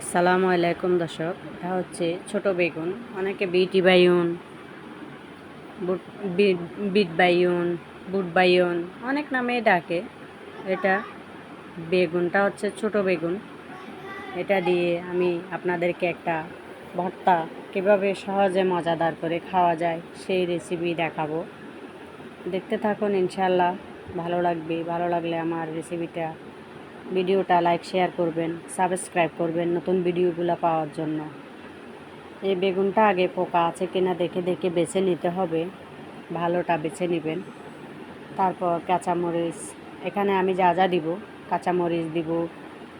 আসসালামু আলাইকুম দর্শক। এটা হচ্ছে ছোট বেগুন, অনেকে বিটি বাইয়ন বুট বিট বাইয়ন বুট বাইয়ন অনেক নামে ডাকে। এটা বেগুনটা হচ্ছে ছোট বেগুন। এটা দিয়ে আমি আপনাদেরকে একটা ভর্তা কীভাবে সহজে মজাদার করে খাওয়া যায় সেই রেসিপি দেখাবো। দেখতে থাকুন ইনশাল্লাহ ভালো লাগবে, ভালো লাগলে আমার রেসিপিটা ভিডিওটা লাইক, শেয়ার করবেন, সাবস্ক্রাইব করবেন নতুন ভিডিওগুলো পাওয়ার জন্য। এই বেগুনটা আগে পোকা আছে কিনা দেখে দেখে বেছে নিতে হবে। ভালোটা বেছে নেবেন। তারপর কাঁচামরিচ, এখানে আমি যা যা দিব, কাঁচামরিচ দিব,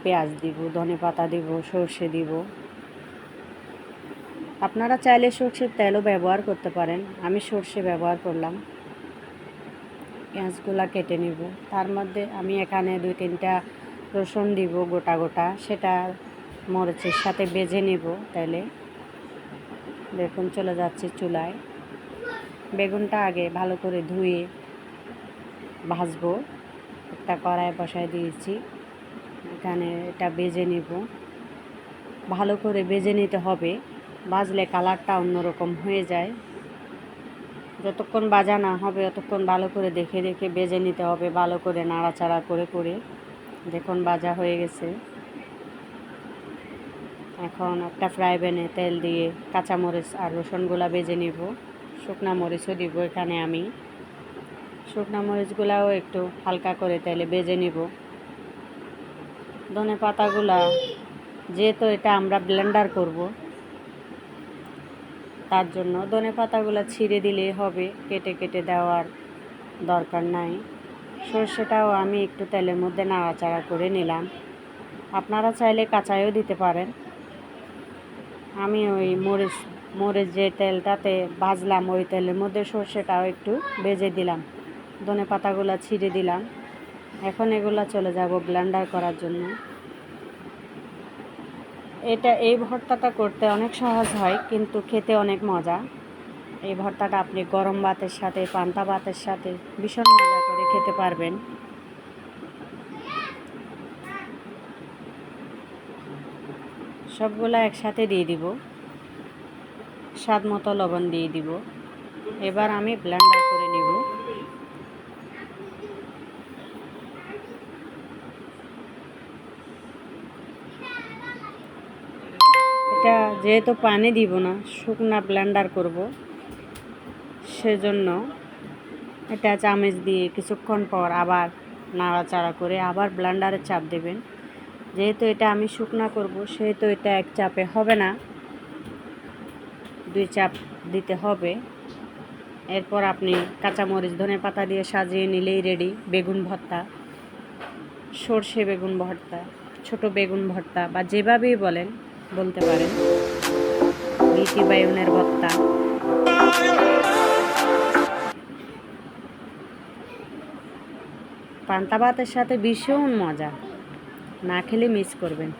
পেঁয়াজ দিব, ধনে পাতা দিব, সর্ষে দিব। আপনারা চাইলে সর্ষের তেলও ব্যবহার করতে পারেন। আমি সর্ষে ব্যবহার করলাম। পেঁয়াজগুলা কেটে নিব। তার মধ্যে আমি এখানে দুই তিনটা রসুন দিব গোটা গোটা, সেটা মরিচের সাথে বেজে নিব তাহলে দেখুন, চলে যাচ্ছে চুলায়। বেগুনটা আগে ভালো করে ধুয়ে ভাজবো। একটা কড়াই বসায় দিয়েছি। এখানে এটা বেজে নিব। ভালো করে বেজে নিতে হবে। ভাজলে কালারটা অন্যরকম হয়ে যায়। যতক্ষণ বাজা না হবে ততক্ষণ ভালো করে দেখে দেখে বেজে নিতে হবে। ভালো করে নাড়াচাড়া করে করে। দেখুন ভাজা হয়ে গেছে। এখন একটা ফ্রাই প্যানে তেল দিয়ে কাঁচামরিচ আর রসুনগুলা বেজে নিব। শুকনা মরিচও দিব এখানে আমি। শুকনা মরিচগুলাও একটু হালকা করে তেলে বেজে নিব। ধনে পাতাগুলা, যেহেতু এটা আমরা ব্লেন্ডার করব, তার জন্য ধনে পাতাগুলো ছিঁড়ে দিলেই হবে, কেটে কেটে দেওয়ার দরকার নাই। সর্ষেটাও আমি একটু তেলের মধ্যে নাড়াচাড়া করে নিলাম। আপনারা চাইলে কাঁচাইও দিতে পারেন। আমি ওই মরিচ মরিচ যে তেলটাতে ভাজলাম, ওই তেলের মধ্যে সর্ষেটাও একটু ভেজে দিলাম। ধনে পাতাগুলো ছিঁড়ে দিলাম। এখন এগুলো চলে যাব ব্লেন্ডার করার জন্য। এটা এই ভর্তাটা করতে অনেক সহজ হয়, কিন্তু খেতে অনেক মজা। এই ভর্তাটা আপনি গরম ভাতের সাথে, পান্তা ভাতের সাথে ভীষণ মজা করে খেতে পারবেন। সবগুলো একসাথে দিয়ে দিব। স্বাদ মতো লবণ দিয়ে দিব। এবার আমি ব্লেন্ডার করে নিব। এটা যেহেতু পানি দিব না, শুকনা ব্লেন্ডার করব। সেজন্য এটা চামচ দিয়ে কিছুক্ষণ পর আবার নাড়াচাড়া করে আবার ব্লেন্ডারে চাপ দেবেন। যেহেতু এটা আমি শুকনা করব, সেহেতু এটা এক চাপে হবে না। দুই চাপ দিতে হবে। এরপর আপনি কাঁচামরিচ, ধনে পাতা দিয়ে সাজিয়ে নিলেই রেডি বেগুন ভর্তা, সর্ষে বেগুন ভর্তা, ছোট বেগুন ভর্তা বা যেভাবেই বলেন, বলতে পারেন। বিটি বায়নের ভর্তা। পান্তা ভাতের সাথে ভীষণ মজা। না খেলে মিস করবেন।